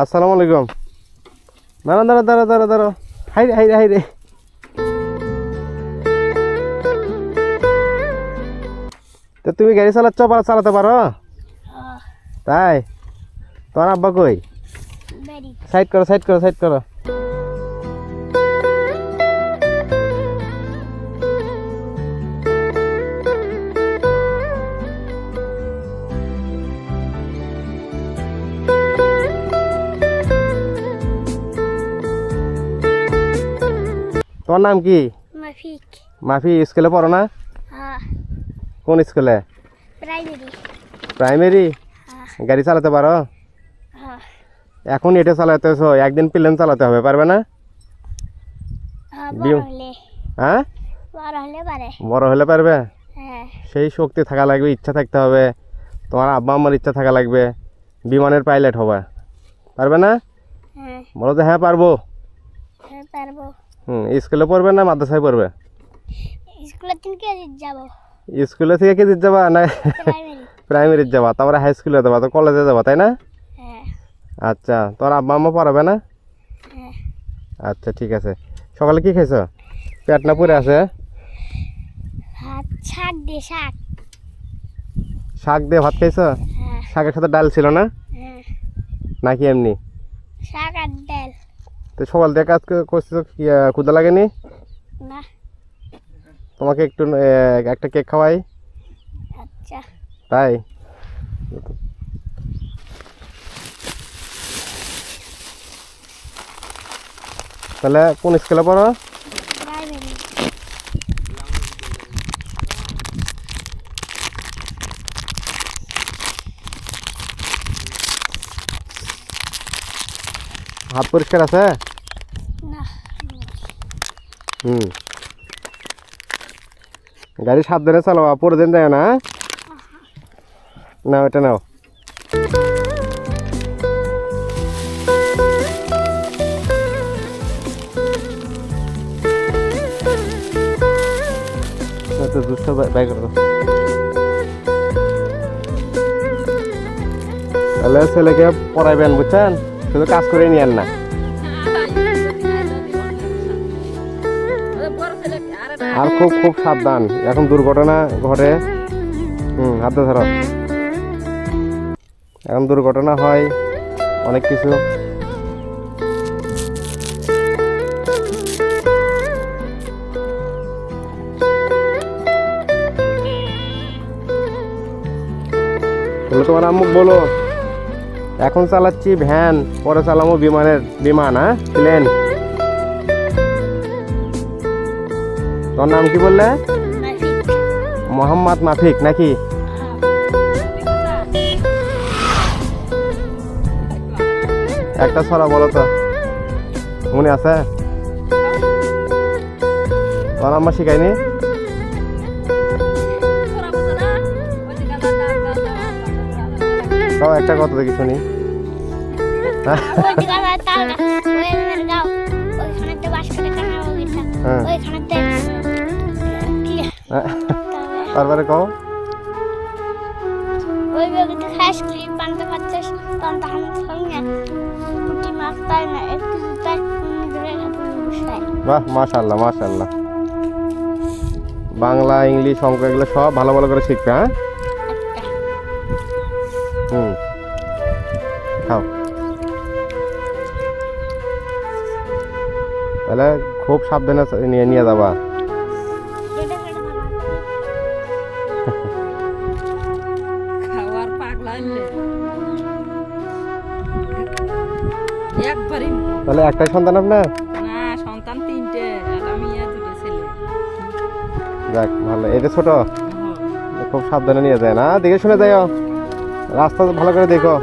আসসালামু আলাইকুম। দাঁড়া দাঁড়া দাঁড়া দাঁড়া দাঁড়া হাই রে হাই রে হাই রে। তো তুমি গাড়ি চালাচ্ছ পারো চালাতে পারো? তাই? তোমার আব্বা কই? সাইড করো সাইড করো সাইড করো। তোমার নাম কি? মাফিক। মাফি স্কুলে পড়ো না? হ্যাঁ। কোন স্কুলে? প্রাইমারি। প্রাইমারি? হ্যাঁ। গাড়ি চালাতে পারো? হ্যাঁ। এখন এটা চালাতেছো একদিন প্লেন চালাতে হবে পারবে না? হ্যাঁ বড় হলে। হ্যাঁ? পারবে? সেই শক্তি থাকা লাগবে ইচ্ছা থাকতে হবে। তোমার আব্বা আম্মার ইচ্ছা থাকা লাগবে। বিমানের পাইলট হবে। পারবে না? বলো যে হ্যাঁ পারব। হ্যাঁ পারব। হুম স্কুলে পড়বে না মাদ্রাসায় পড়বে? স্কুলের দিন কে যাব? স্কুলে থেকে কি দিতে যাবা? না প্রাইমারি যাবা তারপরে হাই স্কুলে যাবা তো কলেজে যাবা তাই না? হ্যাঁ। আচ্ছা তোর আব্বা আম্মা পড়াবে না? হ্যাঁ। আচ্ছা ঠিক আছে। সকালে কি খাইছো? পেট না পড়ে আছে? ভাত শাক দিয়ে শাক। শাক দিয়ে ভাত খাইছো? হ্যাঁ। শাকের সাথে ডাল ছিল না? হ্যাঁ। নাকি এমনি? শাক আর ডাল। তো সকাল দিয়ে কাজ করে- করছ কি লাগেনি? না। তোমাকে একটু একটা কেক খাওয়াই। আচ্ছা। তাই? তাহলে কোন স্কুলে পড়ো? হাত পরিষ্কার আছে? গাড়ি সাবধানে চালাবা পরে দিন যায় না হ্যাঁ? নাও, এটা নাও। ছেলেকে পড়াইবেন, বুঝছেন? শুধু কাজ করে নিয়েন না। আর খুব খুব সাবধান। এখন দুর্ঘটনা ঘটে। হুম হাতে ধরো এখন দুর্ঘটনা হয় অনেক কিছু। তোমার আম্মুক বলো, এখন চালাচ্ছি ভ্যান, পরে চালামো বিমানের, বিমান হ্যাঁ? প্লেন। তোর নাম কি বললে? মোহাম্মদ মাফিক নাকি? একটা ছড়া বলো তো। মনে আছে? তোর আম্মা শিখায়নি? তাও একটা কথা দেখি শুনি। হ্যাঁ। তারপরে কও। ওই বগিতে খাস সঙ্গে। না, একটু ধরে বাহ মাশাল্লাহ মাশাল্লাহ বাংলা ইংলিশ অঙ্ক এগুলো সব ভালো ভালো করে শিখবে হ্যাঁ? হুম। খাও। তাহলে খুব সাবধানে নিয়ে নিয়ে যাবা। একবারই তাহলে একটাই সন্তান আপনার? না সন্তান তিনটে আর আমি আর দুটো ছেলে। যাক ভালো। এটা ছোট হ্যাঁ। খুব সাবধানে নিয়ে যায় না? দেখে শুনে যাইও। রাস্তা ভালো করে দেখো।